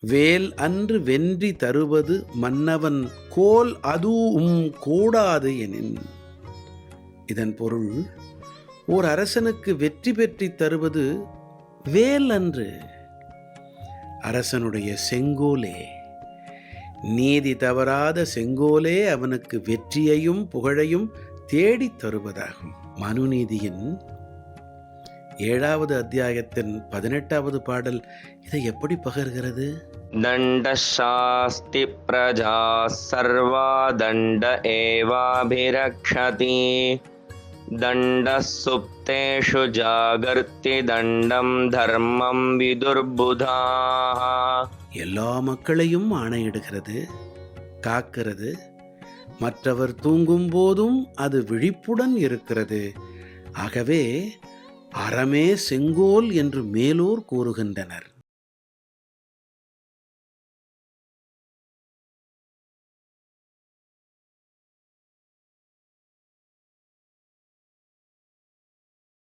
வேல் அன்று வென்றி தருவது மன்னவன் கோல் அதுவும் கூடாது எனின். இதன் பொருள் ஓர் அரசனுக்கு வெற்றி பெற்றி தருவது வேல் அன்று. அரசனுடைய செங்கோலே நீதி தவறாத செங்கோலே அவனுக்கு வெற்றியையும் புகழையும் தேடித் தருவதாகும். மனுநீதியின் ஏழாவது அத்தியாயத்தின் பதினெட்டாவது பாடல் இதை எப்படி பகர்கிறது? தண்டசாஸ்தி பிரஜா சர்வா தண்ட ஏவாபிரக்ஷதி. தண்ட சுப்தேஷு ஜாகர்த்தி தண்டம் தர்மம் விதுர்புதா. எல்லா மக்களையும் ஆணையிடுகிறது காக்கிறது. மற்றவர் தூங்கும் போதும் அது விழிப்புடன் இருக்கிறது. ஆகவே அறமே செங்கோல் என்று மேலோர் கூறுகின்றனர்.